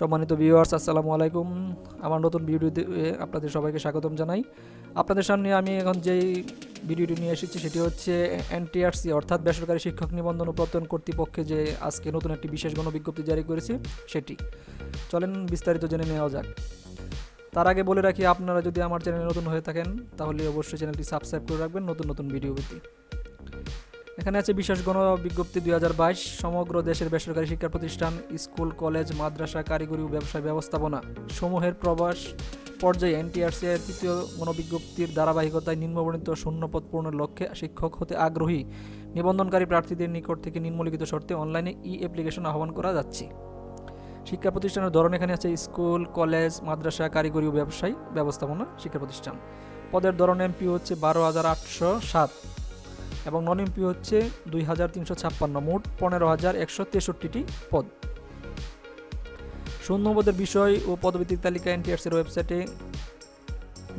সম্মানিত ভিউয়ার্স আসসালামু আলাইকুম। আমার নতুন ভিডিওতে আপনাদের সবাইকে স্বাগতম জানাই। আপনাদের সামনে আমি এখন যেই ভিডিওটি নিয়ে এসেছি, সেটি হচ্ছে এনটিআরসি অর্থাৎ বেসরকারি শিক্ষক নিবন্ধন ও প্রত্যয়ন কর্তৃপক্ষে যে আজকে নতুন একটি বিশেষ গণবিজ্ঞপ্তি জারি করেছে, সেটি। চলেন বিস্তারিত জেনে নেওয়া যাক। তার আগে বলে রাখি, আপনারা যদি আমার চ্যানেলে নতুন হয়ে থাকেন, তাহলে অবশ্যই চ্যানেলটি সাবস্ক্রাইব করে রাখবেন নতুন নতুন ভিডিও পেতে। এখানে আছে বিশেষ গণ বিজ্ঞপ্তি দুই হাজার বাইশ, সমগ্র দেশের বেসরকারি শিক্ষা প্রতিষ্ঠান, স্কুল, কলেজ, মাদ্রাসা, কারিগরি ও ব্যবসায় ব্যবস্থাপনা সমূহের প্রবাস পর্যায়ে এনটিআরসি এর তৃতীয় গণবিজ্ঞপ্তির ধারাবাহিকতায় নিম্নবর্ণিত শূন্যপদ পূরণের লক্ষ্যে শিক্ষক হতে আগ্রহী। নিবন্ধনকারী প্রার্থীদের নিকট থেকে নিম্নলিখিত শর্তে অনলাইনে ই অ্যাপ্লিকেশন আহ্বান করা যাচ্ছে। শিক্ষা প্রতিষ্ঠানের ধরন এখানে আছে স্কুল, কলেজ, মাদ্রাসা, কারিগরি ও ব্যবসায়ী ব্যবস্থাপনা, শিক্ষা প্রতিষ্ঠান। পদের ধরন এমপি হচ্ছে বারো হাজার আটশো সাত। এবং নন এমপি হচ্ছে দুই হাজার তিনশো ছাপ্পান্ন মোট পনেরো হাজার একশো তেষট্টিটি পদ। শূন্যপদের বিষয় ও পদভিত্তিক তালিকা এনটিআরসির ওয়েবসাইটে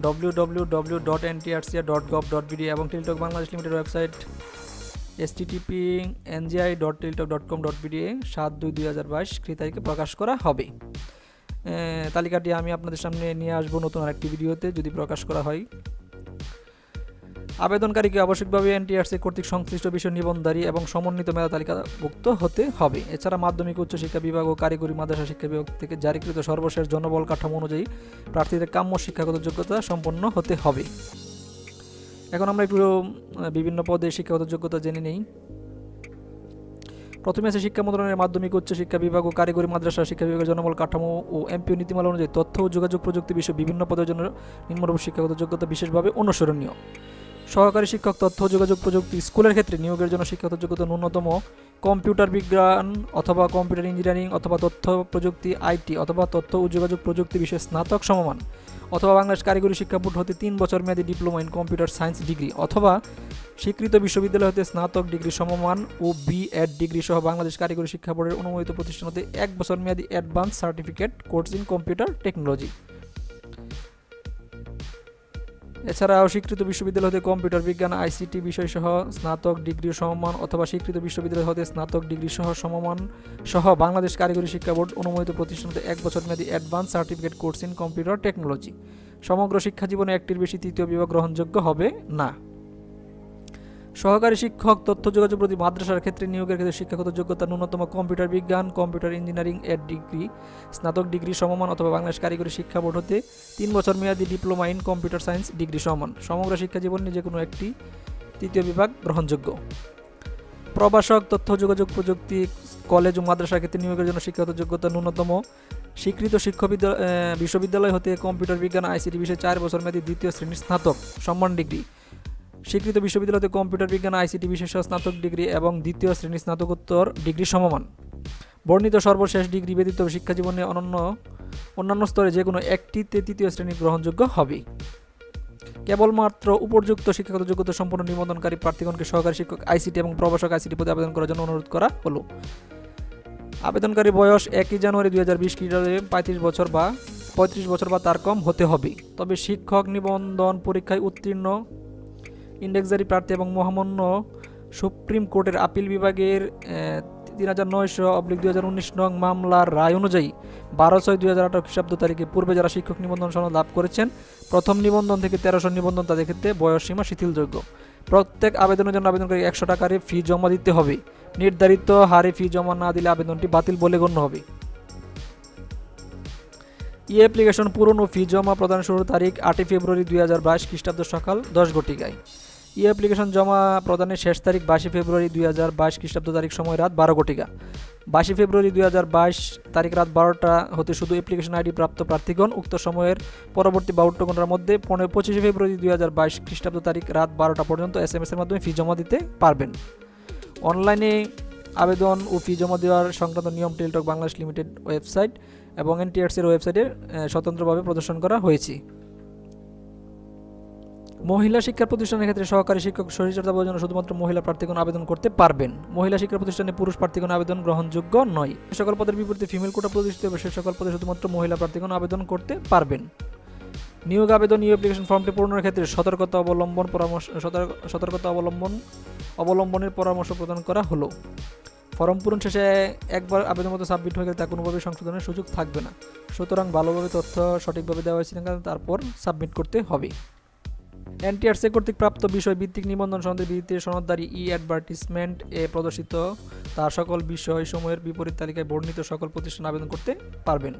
W W W dot NTRCR dot gov dot BD এবং টিলটক বাংলাদেশ লিমিটেড ওয়েবসাইট এস TTP NGI dot Teletalk dot com dot BD সাত দুই দুই হাজার বাইশ তারিখে প্রকাশ করা হবে। তালিকাটি আমি আপনাদের সামনে নিয়ে আসব নতুন আরেকটি ভিডিওতে, যদি প্রকাশ করা হয়। আবেদনকারীকে আবশ্যিকভাবে এনটিআরসি কর্তৃক সংশ্লিষ্ট বিষয় নিবন্ধারী এবং সমন্বিত মেধা তালিকাভুক্ত হতে হবে। এছাড়া মাধ্যমিক উচ্চশিক্ষা বিভাগ ও কারিগরি মাদ্রাসা শিক্ষা বিভাগ থেকে জারিকৃত সর্বশেষ জনবল কাঠামো অনুযায়ী প্রার্থীদের কাম্য শিক্ষাগত যোগ্যতা সম্পন্ন হতে হবে। এখন আমরা একটু বিভিন্ন পদে শিক্ষাগত যোগ্যতা জেনে নেই। প্রথমে আছে শিক্ষা মন্ত্রণালয়ের মাধ্যমিক উচ্চ শিক্ষা বিভাগ ও কারিগরি মাদ্রাসা শিক্ষা বিভাগের জনবল কাঠামো ও এমপিও নীতিমালা অনুযায়ী তথ্য ও যোগাযোগ প্রযুক্তি বিষয়ে বিভিন্ন পদের জন্য নিম্নরূপ শিক্ষাগত যোগ্যতা বিশেষভাবে অনুসরণীয়। সহকারী শিক্ষক তথ্য যোগাযোগ প্রযুক্তি স্কুলের ক্ষেত্রে নিয়োগের জন্য শিক্ষাগত যোগ্যতা ন্যূনতম, কম্পিউটার বিজ্ঞান অথবা কম্পিউটার ইঞ্জিনিয়ারিং অথবা তথ্য প্রযুক্তি, আইটি অথবা তথ্য ও যোগাযোগ প্রযুক্তি বিষয়ে স্নাতক সমমান, অথবা বাংলাদেশ কারিগরি শিক্ষা বোর্ড হতে তিন বছর মেয়াদী diploma in computer science degree, অথবা স্বীকৃত বিশ্ববিদ্যালয় হতে স্নাতক ডিগ্রি সমমান ও বি এড ডিগ্রি সহ বাংলাদেশ কারিগরি শিক্ষা বোর্ডের অনুমোদিত প্রতিষ্ঠান হতে এক বছর মেয়াদী advance certificate course in computer technology. এছাড়াও স্বীকৃত বিশ্ববিদ্যালয় হতে কম্পিউটার বিজ্ঞান, আইসিটি বিষয় সহ স্নাতক ডিগ্রি সমমান অথবা স্বীকৃত বিশ্ববিদ্যালয় হতে স্নাতক ডিগ্রি সহ সমমান সহ বাংলাদেশ কারিগরি শিক্ষা বোর্ড অনুমোদিত প্রতিষ্ঠানতে এক বছর মেয়াদী advance certificate course in computer technology. সমগ্র শিক্ষা জীবনে একটির বেশি তৃতীয় বিভাগ গ্রহণযোগ্য হবে না। সহকারী শিক্ষক, তথ্য যোগাযোগ প্রতি মাদ্রাসার ক্ষেত্রে নিয়োগের ক্ষেত্রে শিক্ষাগত যোগ্যতা ন্যূনতম কম্পিউটার বিজ্ঞান, কম্পিউটার ইঞ্জিনিয়ারিং এর ডিগ্রি, স্নাতক ডিগ্রি সমমান অথবা বাংলাদেশ কারিগরি শিক্ষা বোর্ড হতে তিন বছর মেয়াদী diploma in computer science degree সমান সমগ্র শিক্ষা জীবনে যে কোনো একটি তৃতীয় বিভাগ গ্রহণযোগ্য। প্রবাসক তথ্য যোগাযোগ প্রযুক্তি, কলেজ ও মাদ্রাসার ক্ষেত্রে নিয়োগের জন্য শিক্ষাগত যোগ্যতা ন্যূনতম স্বীকৃত শিক্ষা বিদ্যা- বিশ্ববিদ্যালয় হতে কম্পিউটার বিজ্ঞান, আইসিটি বিষয়ে চার বছর মেয়াদী দ্বিতীয় শ্রেণির স্নাতক, সম্মান ডিগ্রি। স্বীকৃত বিশ্ববিদ্যালয়তে কম্পিউটার বিজ্ঞান, আইসিটি বিশেষ স্নাতক ডিগ্রি এবং দ্বিতীয় শ্রেণির স্নাতকোত্তর ডিগ্রি সমমান। বর্ণিত সর্বশেষ ডিগ্রি ব্যতীত শিক্ষা জীবনে অনন্য, অন্যান্য স্তরে যে কোনো একটিতে তৃতীয় শ্রেণি গ্রহণযোগ্য হবে। কেবলমাত্র উপযুক্ত শিক্ষাগত যোগ্যতা সম্পন্ন নিবন্ধনকারী প্রার্থীগণকে সহকারী শিক্ষক, আইসিটি এবং প্রবাসক আইসিটি পদে আবেদন করার জন্য অনুরোধ করা হলো। আবেদনকারী বয়স একই জানুয়ারি দুই হাজার বিশ খ্রিস্টাব্দে পঁয়ত্রিশ বছর বা পঁয়ত্রিশ বছর বা তার কম হতে হবে। তবে শিক্ষক নিবন্ধন পরীক্ষায় উত্তীর্ণ ইন্ডেক্সজারি প্রার্থী এবং মহামান্য সুপ্রিম কোর্টের আপিল বিভাগের তিন হাজার নয়শো অব্লিক দুই হাজার উনিশ নং মামলার রায় অনুযায়ী বারো ছয় দুই হাজার আঠারো খ্রিস্টাব্দ তারিখে পূর্বে যারা শিক্ষক নিবন্ধন সনদ লাভ করেছেন, প্রথম নিবন্ধন থেকে তেরোশো নিবন্ধন তাদের ক্ষেত্রে বয়স সীমা শিথিলযোগ্য। প্রত্যেক আবেদনের জন্য আবেদনকারী একশো টাকারে ফি জমা দিতে হবে। নির্ধারিত হারে ফি জমা না দিলে আবেদনটি বাতিল বলে গণ্য হবে। ই অ্যাপ্লিকেশন পূরণ ও ফি জমা প্রদান শুরুর তারিখ আটই ফেব্রুয়ারি দুই হাজার বাইশ খ্রিস্টাব্দ সকাল দশ ঘটিকায়। ই অ্যাপ্লিকেশন জমা প্রদানের শেষ তারিখ বাইশে ফেব্রুয়ারি দুই হাজার বাইশ খ্রিস্টাব্দ তারিখ সময় রাত বারো ঘটিকা। বাইশে ফেব্রুয়ারি দুই হাজার বাইশ তারিখ রাত বারোটা হতে শুধু অ্যাপ্লিকেশন আইডি প্রাপ্ত প্রার্থীগণ উক্ত সময়ের পরবর্তী বাহাত্তর ঘণ্টার মধ্যে পনেরো পঁচিশে ফেব্রুয়ারি দুই হাজার বাইশ খ্রিস্টাব্দ তারিখ রাত বারোটা পর্যন্ত এস এম এসের মাধ্যমে ফি জমা দিতে পারবেন। অনলাইনে আবেদন ও ফি জমা দেওয়ার সংক্রান্ত নিয়ম টেলটক বাংলাদেশ লিমিটেড ওয়েবসাইট এবং এনটিআরসির ওয়েবসাইটে স্বতন্ত্রভাবে প্রদর্শন করা হয়েছে। মহিলা শিক্ষা প্রতিষ্ঠানের ক্ষেত্রে সহকারী শিক্ষক শরীরচর্চা জন্য শুধুমাত্র মহিলা প্রার্থীগণ আবেদন করতে পারবেন। মহিলা শিক্ষা প্রতিষ্ঠানে পুরুষ প্রার্থীগণ আবেদন গ্রহণযোগ্য নয়। সকল পদের বিপরীতে ফিমেল কোটা প্রতিষ্ঠিত হবে, সে সকল পদে শুধুমাত্র মহিলা প্রার্থীগণ আবেদন করতে পারবেন। নিয়োগ আবেদন, নিয়োগ অ্যাপ্লিকেশন ফর্মটি পূরণের ক্ষেত্রে সতর্কতা অবলম্বন পরামর্শ সতর্কতা অবলম্বন, অবলম্বনের পরামর্শ প্রদান করা হলো। ফর্ম পূরণ শেষে একবার আবেদন মতো সাবমিট হয়ে গেলে তা কোনোভাবে সংশোধনের সুযোগ থাকবে না। সুতরাং ভালোভাবে তথ্য সঠিকভাবে দেওয়া হয়েছে তারপর সাবমিট করতে হবে। এনটিআরসি কর্তৃক প্রাপ্ত বিষয় ভিত্তিক নিবন্ধন সন্দেহ ভিত্তিতে সনদদারি ই অ্যাডভার্টিসমেন্ট এ প্রদর্শিত তার সকল বিষয় সময়ের বিপরীত তালিকায় বর্ণিত সকল প্রতিষ্ঠান আবেদন করতে পারবেন।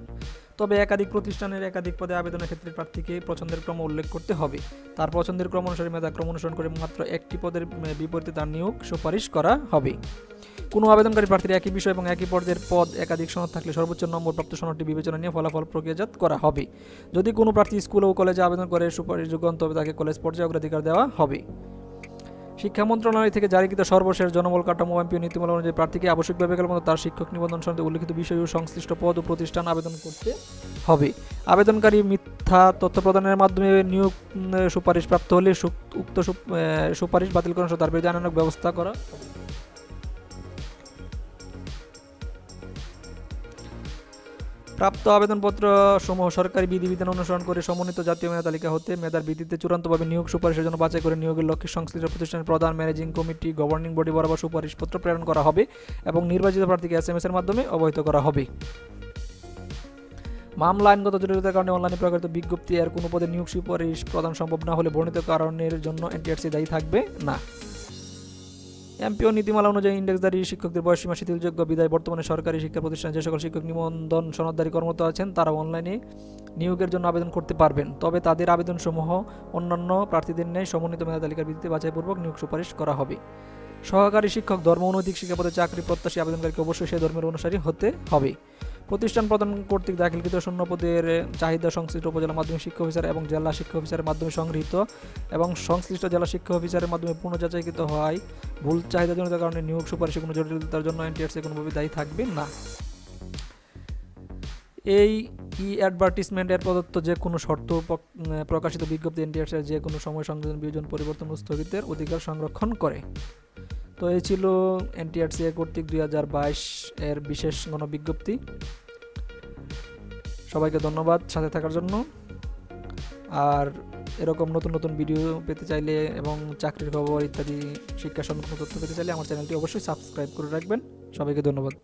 তবে একাধিক প্রতিষ্ঠানের একাধিক পদে আবেদনের ক্ষেত্রে প্রার্থীকে পছন্দের ক্রম উল্লেখ করতে হবে। তার পছন্দের ক্রম অনুসারে মেধাক্রম অনুসরণ করে মাত্র একটি পদের বিপরীতে তার নিয়োগ সুপারিশ করা হবে। কোনো আবেদনকারী প্রার্থীর একই বিষয় এবং একই পর্যায়ের পদ, একাধিক সনদ থাকলে সর্বোচ্চ নম্বর প্রাপ্ত সনদটি বিবেচনা নিয়ে ফলাফল প্রক্রিয়াজাত করা হবে। যদি কোনো প্রার্থী স্কুল ও কলেজে আবেদন করে সুপারিশযোগ্য তবে তাকে কলেজ পর্যায়ে অগ্রাধিকার দেওয়া হবে। শিক্ষা মন্ত্রণালয় থেকে জারিকৃত সর্বশেষ জনবল কাঠামো এমপি নীতিমালা অনুযায়ী প্রার্থীকে আবশ্যিকভাবে গেল মতো তার শিক্ষক নিবন্ধন সনদে উল্লিখিত বিষয় ও সংশ্লিষ্ট পদ ও প্রতিষ্ঠান আবেদন করতে হবে। আবেদনকারী মিথ্যা তথ্য প্রদানের মাধ্যমে নিয়োগ সুপারিশ প্রাপ্ত হলে উক্ত সুপারিশ বাতিল করার তার বিরুদ্ধে আনানক ব্যবস্থা করা প্রাপ্ত আবেদনপত্র সমূহ সরকারি বিধিবিধান অনুসরণ করে সমন্বিত জাতীয় মেধা তালিকা হতে মেধার ভিত্তিতে চূড়ান্তভাবে নিয়োগ সুপারিশের জন্য বাছাই করে নিয়োগের লক্ষ্যে সংশ্লিষ্ট প্রতিষ্ঠানের প্রধান, ম্যানেজিং কমিটি, গভর্নিং বডি বরাবর সুপারিশপত্র প্রেরণ করা হবে এবং নির্বাচিত প্রার্থীকে এস এম এর মাধ্যমে অবহিত করা হবে। মামলা আইনগত জটিলতার কারণে অনলাইনে প্রকাশিত বিজ্ঞপ্তি আর কোনো পদে নিয়োগ সুপারিশ প্রদান সম্ভব না হলে বর্ণিত কারণের জন্য এনটিআরসি দায়ী থাকবে না। এমপিও নীতিমালা অনুযায়ী ইন্ডেক্সধারী শিক্ষকদের বয়সীমা শিথিলযোগ্য। বিদায়, বর্তমানে সরকারি শিক্ষা প্রতিষ্ঠানে যে সকল শিক্ষক নিবন্ধন সনদদারি কর্মরত আছেন তারা অনলাইনে নিয়োগের জন্য আবেদন করতে পারবেন। তবে তাদের আবেদনসমূহ অন্যান্য প্রার্থীদের ন্যায় সমন্বিত মেধা তালিকার ভিত্তিতে বাছাইপূর্বক নিয়োগ সুপারিশ করা হবে। সহকারী শিক্ষক, ধর্ম, অনৈতিক শিক্ষা পদে চাকরি প্রত্যাশী আবেদনকারীকে অবশ্যই সেই ধর্মের অনুসারী হতে হবে। প্রতিষ্ঠান প্রদান কর্তৃক দাখিলকৃত শূন্য পদের চাহিদা সংশ্লিষ্ট উপজেলা মাধ্যমিক শিক্ষা অফিসার এবং জেলা শিক্ষা অফিসারের মাধ্যমে সংগৃহীত এবং সংশ্লিষ্ট জেলা শিক্ষা অফিসারের মাধ্যমে পুনঃ যাচাইকৃত হওয়ায় ভুল চাহিদাজনিত কারণে নিয়োগ সুপারিশে কোনো জটিলতার জন্য এনটিআরসি কোনোভাবে দায়ী থাকবে না। এই ই অ্যাডভার্টিসমেন্টের প্রদত্ত যে কোনো শর্ত প্রকাশিত বিজ্ঞপ্তি এনটিআরসির যে কোনো সময় সংযোজন বিয়োজন পরিবর্তন স্থগিতের অধিকার সংরক্ষণ করে। তো এই ছিল এনটিআরসি কর্তৃক দুই হাজার বাইশ এর বিশেষ গণবিজ্ঞপ্তি। সবাইকে ধন্যবাদ সাথে থাকার জন্য। আর এরকম নতুন নতুন ভিডিও পেতে চাইলে এবং চাকরির খবর ইত্যাদি শিক্ষা সংক্রান্ত তথ্য পেতে চাইলে আমার চ্যানেলটি অবশ্যই সাবস্ক্রাইব করে রাখবেন। সবাইকে ধন্যবাদ।